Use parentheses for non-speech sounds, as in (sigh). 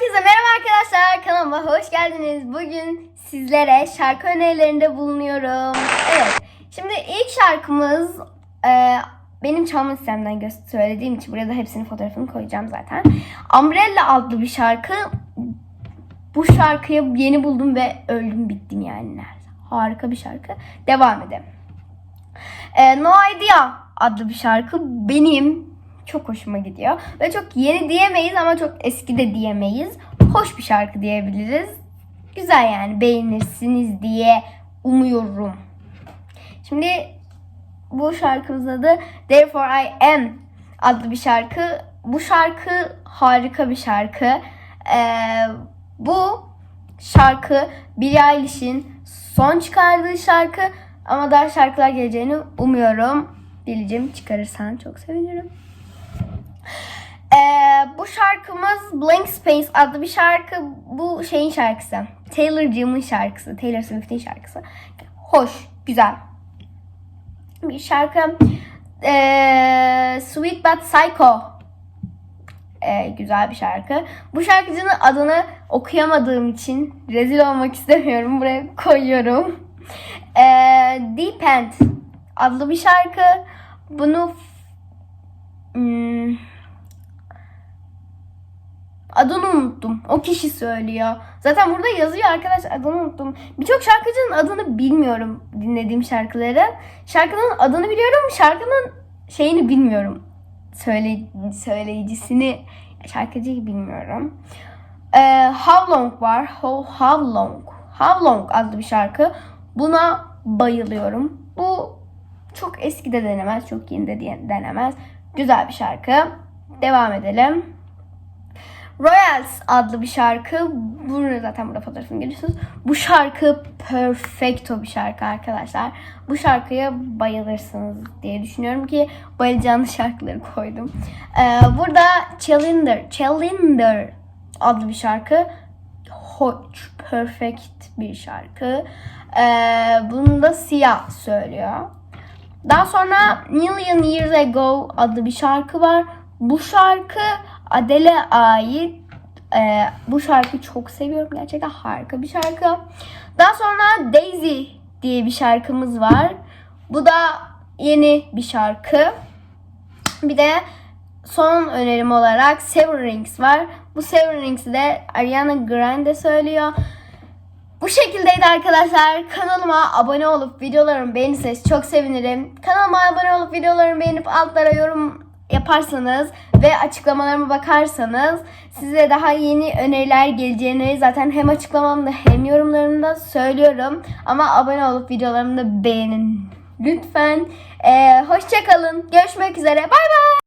Herkese merhaba arkadaşlar. Kanalıma hoş geldiniz. Bugün sizlere şarkı önerilerinde bulunuyorum. Evet. Şimdi ilk şarkımız e, benim çalma sistemden söylediğim için buraya da hepsinin fotoğrafını koyacağım zaten. Umbrella adlı bir şarkı. Bu şarkıyı yeni buldum ve öldüm bittim yani. Harika bir şarkı. Devam edelim. E, no Idea adlı bir şarkı benim çok hoşuma gidiyor. Ve çok yeni diyemeyiz ama çok eski de diyemeyiz. Hoş bir şarkı diyebiliriz. Güzel yani beğenirsiniz diye umuyorum. Şimdi bu şarkımızın adı Therefore I Am adlı bir şarkı. Bu şarkı harika bir şarkı. Ee, bu şarkı Billie Eilish'in son çıkardığı şarkı ama daha şarkılar geleceğini umuyorum. Bileceğim çıkarırsan çok sevinirim. Ee, bu şarkımız Blank Space adlı bir şarkı. Bu şeyin şarkısı. Taylor'cığımın şarkısı. Taylor Swift'in şarkısı. Hoş, güzel. Bir şarkı. Ee, Sweet But Psycho. Ee, güzel bir şarkı. Bu şarkıcının adını okuyamadığım için rezil olmak istemiyorum. Buraya koyuyorum. Ee, Deep End adlı bir şarkı. Bunu hmm, adını unuttum. O kişi söylüyor. Zaten burada yazıyor arkadaş adını unuttum. Birçok şarkıcının adını bilmiyorum dinlediğim şarkıları. Şarkının adını biliyorum. Şarkının şeyini bilmiyorum. Söyle, söyleyicisini şarkıcıyı bilmiyorum. Ee, How Long var. How, How Long. How Long adlı bir şarkı. Buna bayılıyorum. Bu çok eski de denemez. Çok yeni de denemez. Güzel bir şarkı. Devam edelim. Royals adlı bir şarkı. Bunu zaten burada fotoğrafını görüyorsunuz. Bu şarkı perfecto bir şarkı arkadaşlar. Bu şarkıya bayılırsınız diye düşünüyorum ki bayılacağınız (laughs) şarkıları koydum. Ee, burada Challenger, Challenger adlı bir şarkı. Hoş, perfect bir şarkı. Ee, bunu da Siyah söylüyor. Daha sonra Million Years Ago adlı bir şarkı var. Bu şarkı Adele'e ait. Ee, bu şarkıyı çok seviyorum. Gerçekten harika bir şarkı. Daha sonra Daisy diye bir şarkımız var. Bu da yeni bir şarkı. Bir de son önerim olarak Seven Rings var. Bu Seven Rings'i de Ariana Grande söylüyor. Bu şekildeydi arkadaşlar. Kanalıma abone olup videolarımı beğenirseniz çok sevinirim. Kanalıma abone olup videolarımı beğenip altlara yorum yaparsanız ve açıklamalarıma bakarsanız size daha yeni öneriler geleceğini zaten hem açıklamamda hem yorumlarımda söylüyorum. Ama abone olup videolarımı da beğenin lütfen. Ee, Hoşçakalın. Görüşmek üzere. Bay bay.